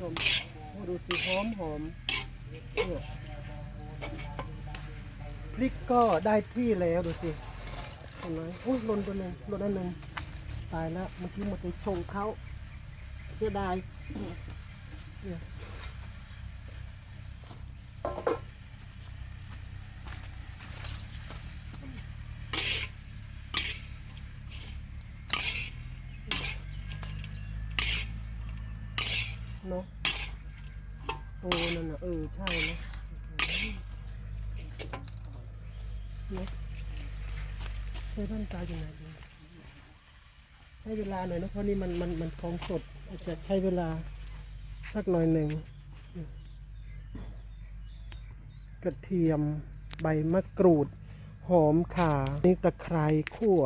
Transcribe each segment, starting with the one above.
ชมโอ้ดูสิหอมหอมเนี่ยพริกก็ได้ที่แล้วดูสิเห็นไหมโอ้ยหล่นตัวหนึ่งหล่นอันหนึ่งตายแล้วเมื่อกี้หมดไปชงเขาเสียดายเนี่ยเนาะโอ้นั่นน่ะเออใช่เนอะเนอะใช้ท่านตาอย่างไรดีใช้เวลาหน่อยนะเพราะนี่มันมันมันของสดอาจจะใช้เวลาสักหน่อยหนึ่งกระเทียมใบมะกรูด หอมข่านี่ตะไคร้คั่ว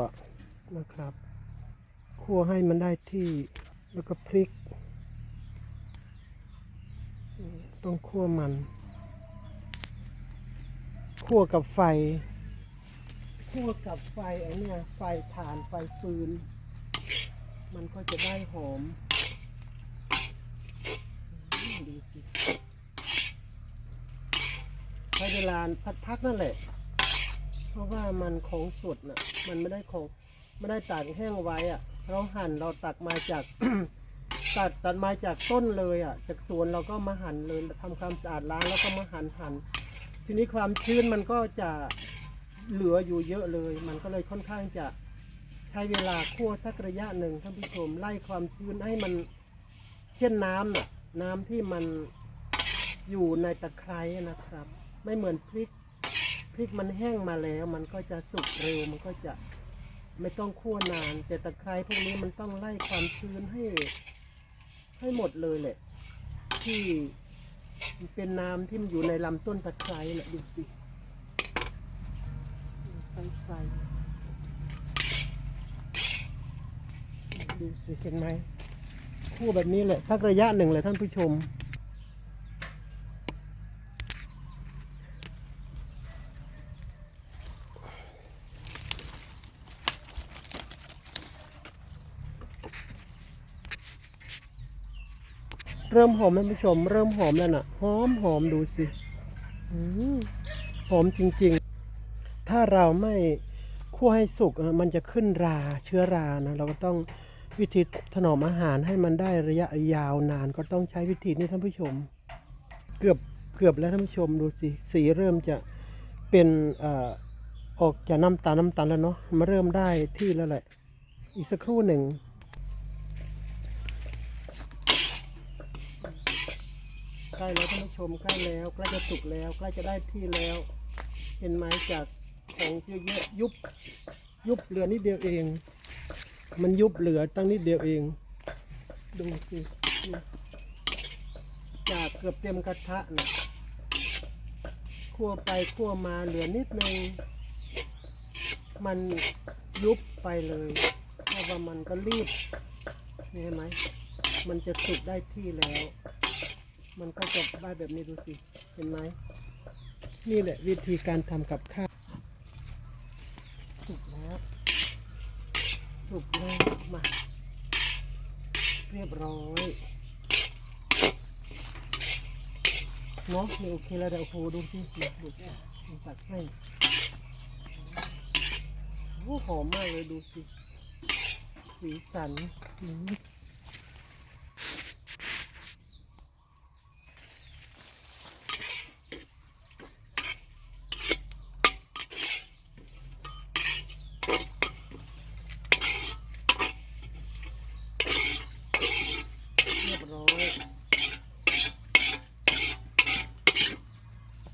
นะครับ คั่วให้มันได้ที่แล้วก็พริก ต้องคั่วมันคั่วกับไฟคั่วกับไฟไอ้เนี่ยไฟถ่านไฟฟืน มันก็จะได้หอมดีสิใช้เวลาพักๆนั่นแหละ เพราะว่ามันของสดน่ะ มันไม่ได้ของ ไม่ได้ตากแห้งไว้อะเราหั่นเราตักมาจาก ตัดตัดมาจากต้นเลยอะ จากสวนเราก็มาหั่นเลยทำความสะอาดล้างแล้วก็มาหั่นหั่นทีนี้ความชื้นมันก็จะเหลืออยู่เยอะเลย มันก็เลยค่อนข้างจะใช้เวลาคั่วสักระยะหนึ่งท่านผู้ชมไล่ความชื้นให้มันเช่นน้ำน่ะน้ำที่มันอยู่ในตะไคร้นะครับ ไม่เหมือนพริกพริกมันแห้งมาแล้ว มันก็จะสุกเร็วมันก็จะไม่ต้องคั่วนาน แต่ตะไคร้พวกนี้มันต้องไล่ความชื้นให้ ให้หมดเลยแหละ ที่เป็นน้ำที่มันอยู่ในลำต้นตะไคร้น่ะดูสิไฟไฟดูสิเห็นไหมคู่แบบนี้แหละสักระยะหนึ่งเลยท่านผู้ชม ริ่มหอมท่านผู้ชม เริ่มหอมแล้วน่ะหอมหอมดูสิหอมจริง ๆ ถ้าเราไม่คั่วให้สุกมันจะขึ้นราเชื้อรานะเราก็ต้องวิธีถนอมอาหารให้มันได้ระยะยาวนานก็ต้องใช้วิธีนี้ท่านผู้ชม เกือบเกือบแล้วท่านผู้ชมดูสิสีเริ่มจะเป็นออออกจากน้ำตาลน้ำตาลแล้วเนาะมาเริ่มได้ที่แล้วแหละ อีกสักครู่หนึ่ง ใก ล้แล้วท่านผู้ชมใกล้แล้วใกล้จะสุกแล้วใกล้จะได้ที่แล้ว เห็นไหมจากของเยอะๆยุบยุบเหลือนิดเดียวเอง มันยุบเหลือตั้งนิดเดียวเอง ดูสิจากเกือบเต็มกระทะนะคั่วไปคั่วมาเหลือนิดนึงมันยุบไปเลยเพราะว่ามันก็รีบเห็นไหมมันจะสุกได้ที่แล้ว มันก็จะได้แบบนี้ดูสิ เห็นไหม นี่แหละวิธีการทำกับข้าวสุกแล้วสุกแล้วมา เรียบร้อยเนาะนี่โอเคแล้วเดี๋ยวโอ้โหดูสิดูดูดูตัดให้โอ้หหอมมากเลยดูสิสีสันอืม เรียบร้อย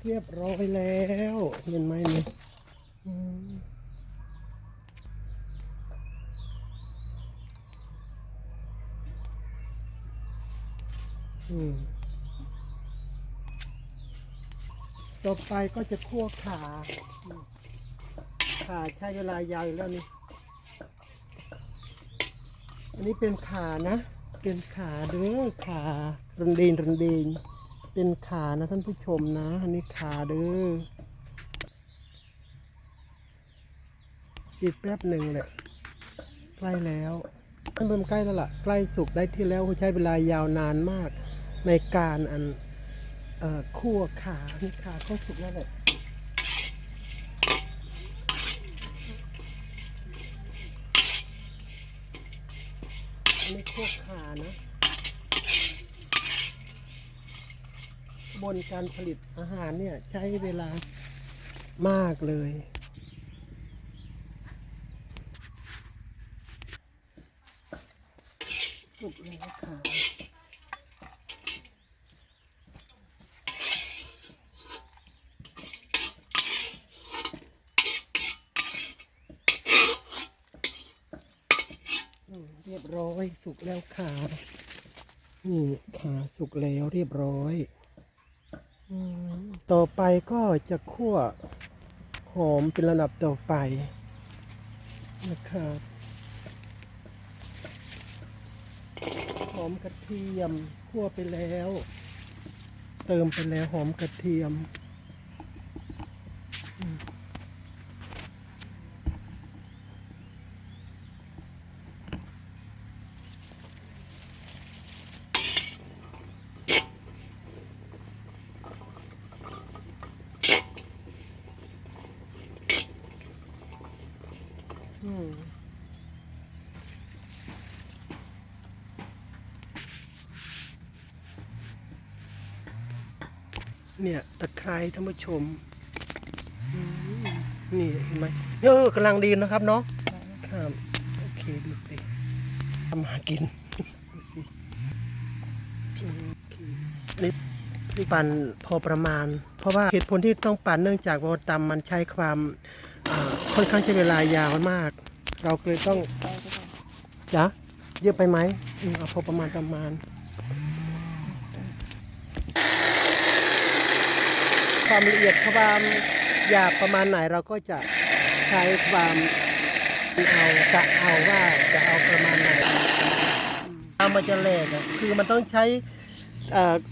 เรียบร้อยแล้ว เห็นไหมเนี่ยต่อไปก็จะคั่วขาขาใช้เวลายาวอยู่แล้วนี่ อันนี้เป็นขานะ เป็นขาเด้อขารันเดนรันเดน เป็นขานะท่านผู้ชมนะ อันนี้ขาเด้ออีกแป๊บหนึ่งแหละใกล้แล้วท่านเริ่มใกล้แล้วล่ะ ใกล้สุกได้ที่แล้วใช้เวลายาวนานมาก ในการอันคั่วขานี่ขาก็สุกแล้วแหละอันนี้คั่วขานะ บนการผลิตอาหารเนี่ยใช้เวลามากเลย สุกแล้วค่ะเรียบร้อยสุกแล้วค่ะนี่ค่ะสุกแล้วเรียบร้อย ต่อไปก็จะคั่วหอมเป็นระดับต่อไปนะครับหอมกระเทียมคั่วไปแล้ว เติมไปแล้วหอมกระเทียมอืมอืม เนี่ยตะไคร้ท่านผู้ชมอืมนี่เห็นไหมเออกำลังดีนะครับเนาะครับโอเคดูสิทำหากินดูสิอืมโอเคนี่นี่ปั่นพอประมาณ เพราะว่าเหตุผลที่ต้องปั่นเนื่องจากว่าตำมันใช้ความอ่าค่อนข้างใช้เวลายาวมาก เราก็เลยต้องจ้ะเยอะไปไหมอืมเอาพอประมาณประมาณ ความละเอียดความหยาบประมาณไหนเราก็จะใช้ความเอากะเอาว่าจะเอาประมาณไหนตามมันจะแหลกคือมันต้องใช้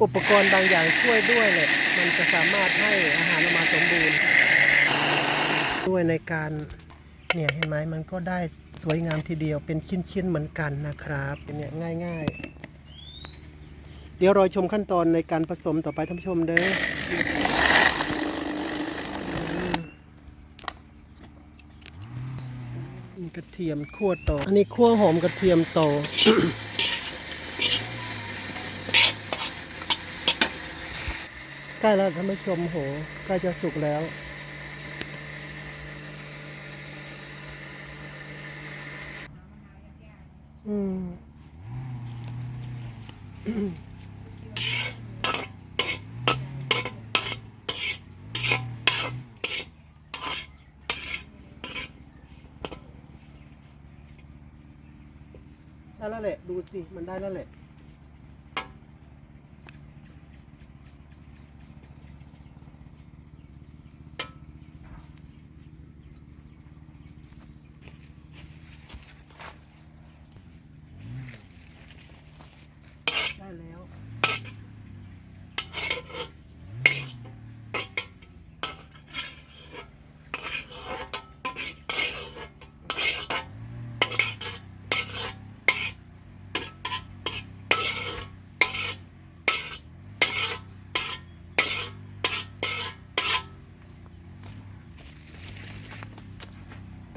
อุปกรณ์บางอย่างช่วยด้วยเลยมันจะสามารถให้อาหารออกมาสมบูรณ์ ด้วยในการเนี่ยเห็นไหมมันก็ได้สวยงามทีเดียวเป็นชิ้นๆเหมือนกันนะครับเนี่ยง่ายๆ เดี๋ยวรอชมขั้นตอนในการผสมต่อไปท่านผู้ชมเด้อ นี่กระเทียมคั่วโตออันนี้คั่วหอมกระเทียมโตใกล้แล้วท่านผู้ชมโหใกล้จะสุกแล้วอืม แล้วแหละ ดูสิ มันได้แล้วแหละ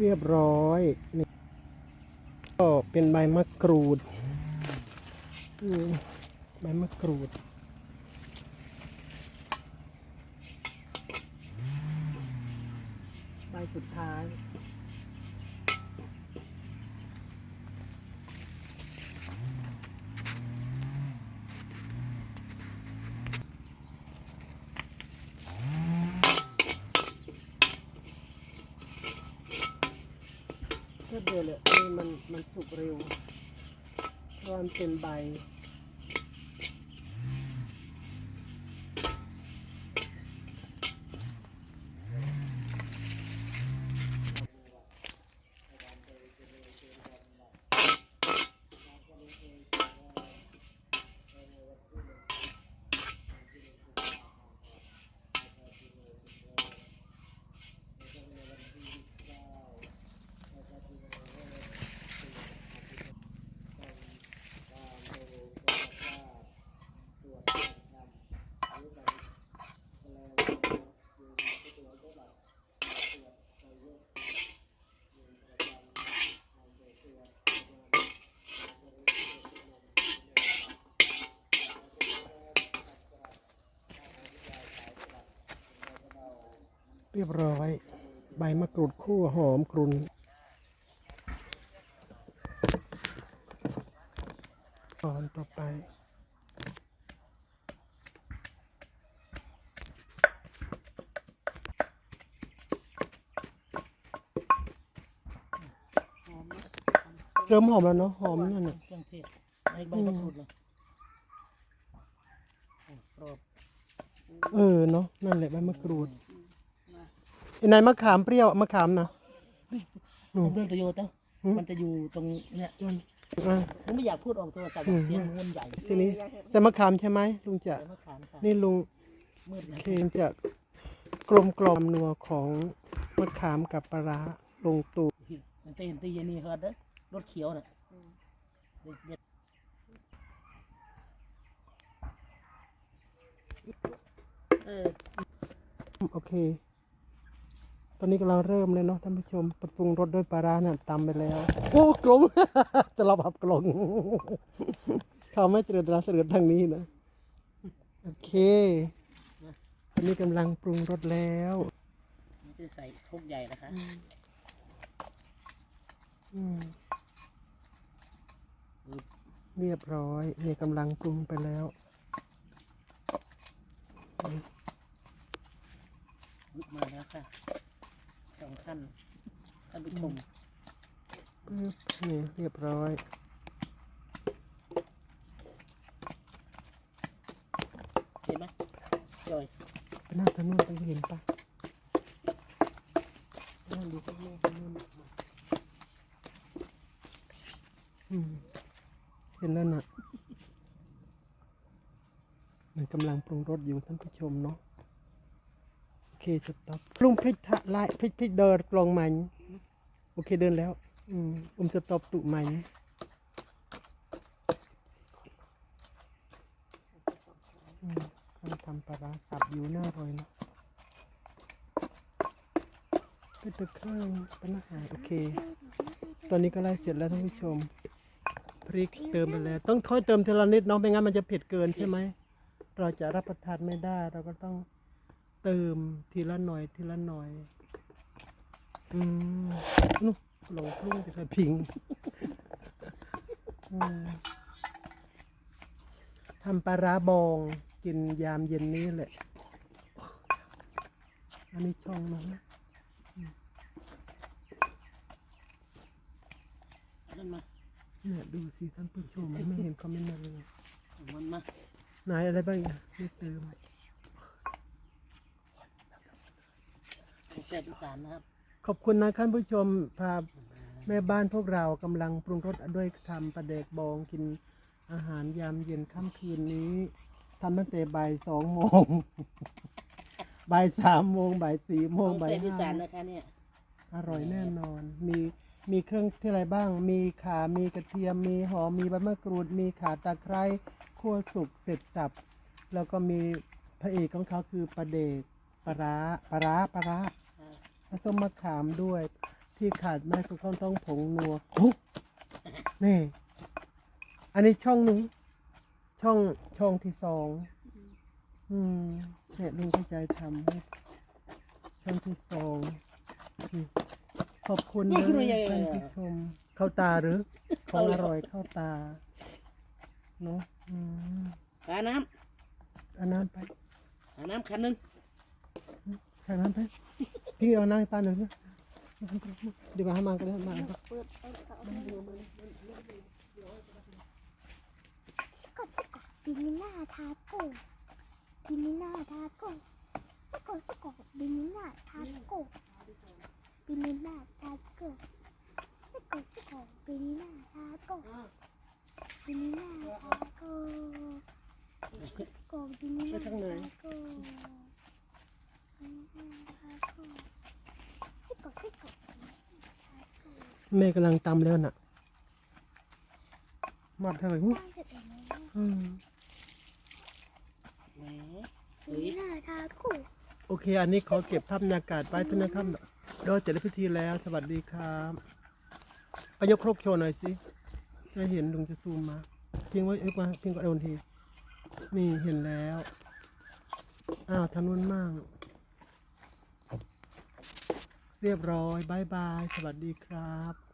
รียบร้อยนี่ก็เป็นใบมะกรูดใบมะกรูด ใบสุดท้าย ก็เดียวเลยนี่มันมันสุกเร็ว เพ รียบร้อย ใบมะกรูดคู่หอมกรุ่นตอนต่อไปหอมนะเริ่มหอมแล้วเนาะหอมนั่นน่ะเครื่องเทศไอ้ใบมะกรูดเลยโอ้กรอบเออเนาะนั่นแหละใบมะกรูด ไอ้นายมะขามเปรี้ยวมะขามนะอืมเรื่องโตโยต้าอืมมันจะอยู่ตรงเนี้ยอะผมไม่อยากพูดออกโทรศัพท์อืมเสียงมันใหญ่ทีนี้ แต่มะขามใช่ไหมลุงจะแต่มะขามค่ะนี่ลุงมืดนะเคนจะกลมกลอมนัวของมะขามกับปลาร้าลงตัวมันจะเห็นตีเยนี่เขาเด้อรถเขียวน่ะเด็ดเด็ดเออโอเค ตอนนี้กำลังเริ่มเลยเนาะท่านผู้ชมปรุงรสด้วยปลาร้าน่ะตำไปแล้ว โอ้กลมจะเราผับกลงเขาไม่เจริญราเสด็จทางนี้นะ โอเคตอนนี้กำลังปรุงรสแล้วมันจะใส่ครกใหญ่นะคะอืมเรียบร้อยนี่กำลังปรุงไปแล้วอุ๊ยมาแล้วค่ะ สองขั้นท่านผู้ชมปึ๊บนี่เรียบร้อยเห็นไหมจอยไปนั่งทางนู้นไปเห็นปะนั่งดูข้างนอกข้างนู้นอืมเห็นแล้วน่ะมันกำลังปรุงรสอยู่ท่านผู้ชมเนาะ ลุงพริกทะลายพิกพิกเดินกลองมันโอเคเดินแล้ว อืมอมสตอปตุมันอืมการทำปลาสับอยู่หน้าอร่อยนะไปตึกเครื่องเป็นอาหารโอเค ตอนนี้ก็ไล่เสร็จแล้วท่านผู้ชม พริกเติมไปแล้ว ต้องค่อยเติมทีละนิดเนาะไม่งั้นมันจะเผ็ดเกินใช่ไหม เราจะรับประทานไม่ได้เราก็ต้อง เติมทีละหน่อยทีละหน่อย อืมนู่นหลงพลุ่งจะกระพิงอืมทำปลาร้าบองกินยามเย็นนี้แหละ อันนี้ช่องนะเอานั่นมาเนี่ยดูสิท่านผู้ชมไม่เห็นคอมเมนต์มาเลยเอามันมาไหนอะไรบ้างอะไม่เติม แซ่บอีสานนะครับ ขอบคุณนะท่านผู้ชมพาแม่บ้านพวกเรากำลังปรุงรสด้วยทำปลาเดกบองกินอาหารยามเย็นค่ำคืนนี้ทำตั้งแต่บ่ายสองโมง บ่ายสามโมงบ่ายสี่โมงบ่ายห้านนะคะเนี่ยอร่อยแน่นอน มีมีเครื่องที่อะไรบ้าง มีข่ามีกระเทียม มีหอม มีใบมะกรูด มีข่าตะไคร้คั่วสุกเสร็จสับ แล้วก็มีพระเอกของเขาคือปลาเดกปลาร้าปลาร้าปลาร้า อ่าผสมมะขามด้วย ที่ขาดไม่คือข้าวต้องผงนัวโอ้นี่ อันนี้ช่องหนึ่งช่องช่องที่สอง อืมเนี่ยลุงเข้าใจทำให้ช่องที่สองอืมขอบคุณนะท่านผู้ชม เข้าตาหรือ ของอร่อยเข้าตา เนาะอืมหาน้เอันน้ำไปำหาน้ำคันหนึงใส่น้ำไป พี่เอาน้ำให้ป้าหน่อยนะดีกว่าให้มาก็ได้มาครับก็สกอบิมิน่าทาโก้บิมิน่าทาโก้สกอสกอบิมิน่าทาโก้บิมิน่าทาโก้สกอสกอบิมิน่าทาโก้บิมิน่าทาโก้สกอบิมิน่าทาโก้ แม่กำลังตำแล้วน่ะหมดเท่าไหร่อุ๊ยได้เสร็จแล้วนะอืมแหมบิมิน่าทาโก้โอเค อันนี้ขอเก็บภาพบรรยากาศไว้เพื่อนนะครับเราเสร็จพิธีแล้ว สวัสดีครับเอายกครกโชว์หน่อยสิจะเห็นลุงจะซูมมาพิงไว้เอ้ยมาพิงก็โดนที นี่เห็นแล้ว อ้าวทางนู้นมั่ง เรียบร้อยบายบาย สวัสดีครับ